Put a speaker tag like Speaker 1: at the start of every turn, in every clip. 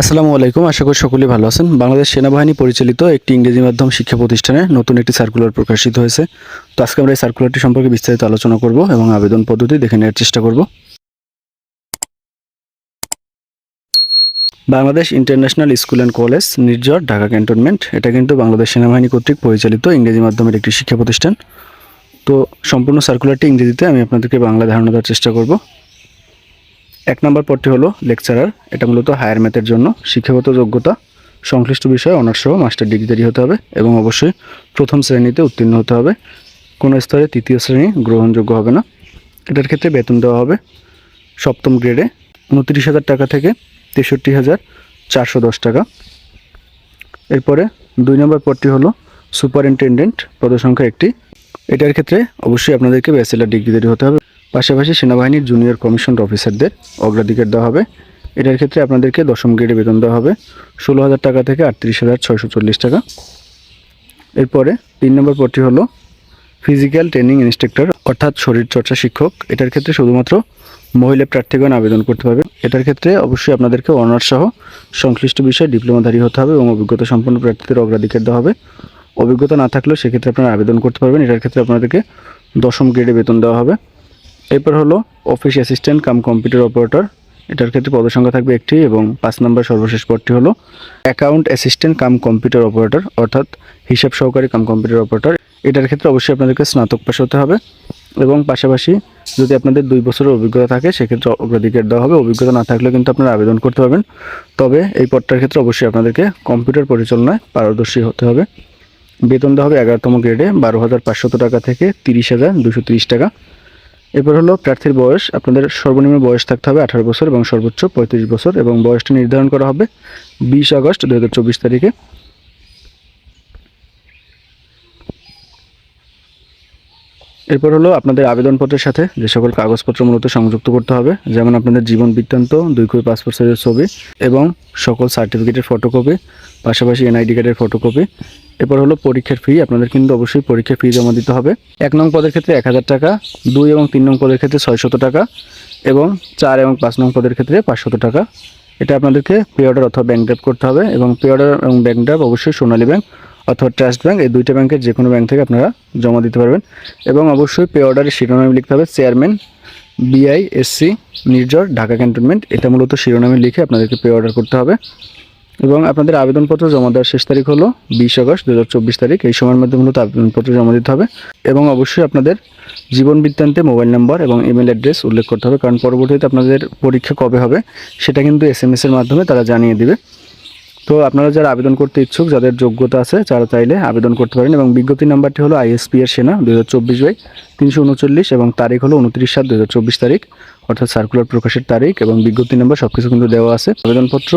Speaker 1: আসসালামু আলাইকুম, আশা করি সকলেই ভালো আছেন। বাংলাদেশ সেনাবাহিনী পরিচালিত একটি ইংরেজি মাধ্যম শিক্ষা প্রতিষ্ঠানে নতুন একটি সার্কুলার প্রকাশিত হয়েছে। তো আজকে আমরা এই সার্কুলারটি সম্পর্কে বিস্তারিত আলোচনা করব এবং আবেদন পদ্ধতি দেখে নেওয়ার চেষ্টা করব। Bangladesh international school and college, Nirjhar, Dhaka cantonment, এটা কিন্তু বাংলাদেশ সেনাবাহিনী কর্তৃক পরিচালিত ইংরেজি মাধ্যমের একটি শিক্ষা প্রতিষ্ঠান। তো সম্পূর্ণ সার্কুলারটি ইংরেজিতে আমি আপনাদেরকে বাংলা ধারণা দেওয়ার চেষ্টা করব। এক নম্বর পদটি হলো লেকচারার এটা মূলত হায়ার ম্যাথের জন্য শিক্ষাগত যোগ্যতা, সংশ্লিষ্ট বিষয়ে অনার্স সহ মাস্টার ডিগ্রি হতে হবে এবং অবশ্যই প্রথম শ্রেণীতে উত্তীর্ণ হতে হবে। কোনো স্তরে তৃতীয় শ্রেণি গ্রহণযোগ্য হবে না। এটার ক্ষেত্রে বেতন দেওয়া হবে সপ্তম গ্রেডে উনত্রিশ হাজার টাকা থেকে তেষট্টি হাজার চারশো দশ টাকা। এরপরে দুই নম্বর পদটি হলো সুপারিনটেন্ডেন্ট পদসংখ্যা একটি। এটার ক্ষেত্রে অবশ্যই আপনাদেরকে ব্যাচেলার ডিগ্রিধারী হতে হবে। পাশাপাশি সেনাবাহিনীর জুনিয়র কমিশন অফিসারদের অগ্রাধিকার দেওয়া হবে। এটার ক্ষেত্রে আপনাদেরকে দশম গ্রেডে বেতন দেওয়া হবে। ষোলো হাজার টাকা থেকে আটত্রিশ হাজার ছয়শো চল্লিশ টাকা। এরপরে তিন নম্বর পদটি হলো ফিজিক্যাল ট্রেনিং ইনস্ট্রাক্টর অর্থাৎ শরীরচর্চা শিক্ষক। এটার ক্ষেত্রে শুধুমাত্র মহিলা প্রার্থীগণ আবেদন করতে পারবে। এটার ক্ষেত্রে অবশ্যই আপনাদেরকে অনার্স সহ সংশ্লিষ্ট বিষয়ে ডিপ্লোমাধারী হতে হবে এবং অভিজ্ঞতা সম্পন্ন প্রার্থীদের অগ্রাধিকার দেওয়া হবে। অভিজ্ঞতা না থাকলেও সেক্ষেত্রে আপনারা আবেদন করতে পারবেন। এটার ক্ষেত্রে আপনাদেরকে দশম গ্রেডে বেতন দেওয়া হবে। এরপর হলো office assistant cum computer operator এটার ক্ষেত্রে পদসংখ্যা থাকবে একটি এবং পাঁচ নম্বর সর্বশেষ পদটি হলো account assistant cum computer operator অর্থাৎ হিসাব সহকারী কাম কম্পিউটার অপারেটর এটার ক্ষেত্রে অবশ্যই আপনাদেরকে স্নাতক পাশ হতে হবে এবং পাশাপাশি যদি আপনাদের দুই বছরের অভিজ্ঞতা থাকে, সেক্ষেত্রে অগ্রাধিকার দেওয়া হবে। অভিজ্ঞতা না থাকলে কিন্তু আপনারা আবেদন করতে পারবেন। তবে এই পদটার ক্ষেত্রে অবশ্যই আপনাদেরকে কম্পিউটার পরিচালনায় পারদর্শী হতে হবে। বেতন দেওয়া হবে এগারোতম গ্রেডে বারো হাজার পাঁচশত টাকা থেকে তিরিশ হাজার দুশো তিরিশ টাকা। এরপর হলো প্রার্থীর বয়স। আপনাদের সর্বনিম্ন বয়স থাকতে হবে আঠারো বছর এবং সর্বোচ্চ পঁয়ত্রিশ বছর এবং বয়সটি নির্ধারণ করা হবে বিশ আগস্ট দু হাজার চব্বিশ তারিখে। এরপর হলো আপনাদের আবেদনপত্রের সাথে যে সকল কাগজপত্র মূলত সংযুক্ত করতে হবে, যেমন আপনাদের জীবন বৃত্তান্ত, দুই কপি পাসপোর্ট সাইজের ছবি এবং সকল সার্টিফিকেটের ফটোকপি পাশাপাশি এনআইডি কার্ডের ফটোকপি এরপর হলো পরীক্ষার ফি আপনাদের কিন্তু অবশ্যই পরীক্ষার ফি জমা দিতে হবে। এক নং পদের ক্ষেত্রে এক হাজার টাকা, দুই এবং তিন নং পদের ক্ষেত্রে ছয়শত টাকা এবং চার এবং পাঁচ নং পদের ক্ষেত্রে পাঁচশত টাকা। এটা আপনাদেরকে পে অর্ডার অথবা ব্যাংক ড্রাফট করতে হবে এবং পে অর্ডার এবং ব্যাংক ড্রাফট অবশ্যই সোনালী ব্যাংক অথবা ট্রাস্ট ব্যাংক, এই দুইটা ব্যাংকের যে কোনো ব্যাংক থেকে আপনারা জমা দিতে পারবেন। এবং অবশ্যই পে অর্ডারে শিরোনামে লিখতে হবে chairman BISC Nirjhor, Dhaka cantonment. এটা মূলত শিরোনামে লিখে আপনাদেরকে পে অর্ডার করতে হবে। এবং আপনাদের আবেদনপত্র জমা দেওয়ার শেষ তারিখ হলো বিশ আগস্ট দু হাজার চব্বিশ তারিখ। এই সময়ের মধ্যে মূলত আবেদনপত্র জমা দিতে হবে। এবং অবশ্যই আপনাদের জীবন বৃত্তান্তে মোবাইল নাম্বার এবং ইমেল অ্যাড্রেস উল্লেখ করতে হবে। কারণ পরবর্তীতে আপনাদের পরীক্ষা কবে হবে, সেটা কিন্তু এস এর মাধ্যমে তারা জানিয়ে দিবে। তো আপনারা যারা আবেদন করতে ইচ্ছুক, যাদের যোগ্যতা আছে, তারা চাইলে আবেদন করতে পারেন এবং বিজ্ঞপ্তি নাম্বারটি হলো আইএসপি এর সেনা দু হাজার চব্বিশ বাই তিনশো উনচল্লিশ এবং তারিখ হলো উনত্রিশ সাত দু তারিখ, অর্থাৎ সার্কুলার প্রকাশের তারিখ এবং বিজ্ঞপ্তি নাম্বার সব কিছু কিন্তু দেওয়া আছে। আবেদনপত্র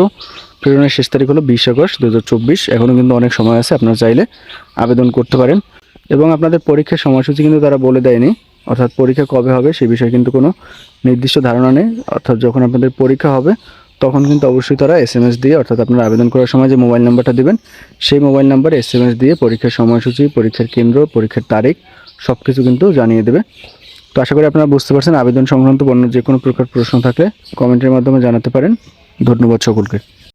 Speaker 1: প্রেরণের শেষ তারিখ হলো বিশ আগস্ট দু হাজার চব্বিশ এখনও কিন্তু অনেক সময় আছে, আপনারা চাইলে আবেদন করতে পারেন। এবং আপনাদের পরীক্ষার সময়সূচি কিন্তু তারা বলে দেয়নি, অর্থাৎ পরীক্ষা কবে হবে সে বিষয়ে কিন্তু কোনো নির্দিষ্ট ধারণা নেই, অর্থাৎ যখন আপনাদের পরীক্ষা হবে তখন কিন্তু অবশ্যই তারা এস এম এস দিয়ে, অর্থাৎ আপনারা আবেদন করার সময় যে মোবাইল নাম্বারটা দেবেন, সেই মোবাইল নাম্বারে এস এম এস দিয়ে পরীক্ষার সময়সূচি, পরীক্ষার কেন্দ্র, পরীক্ষার তারিখ সব কিছু কিন্তু জানিয়ে দেবে। তো আশা করি আপনারা বুঝতে পারছেন, আবেদন সংক্রান্ত অন্য যে কোনো প্রকার প্রশ্ন থাকলে কমেন্টের মাধ্যমে জানাতে পারেন। ধন্যবাদ সকলকে।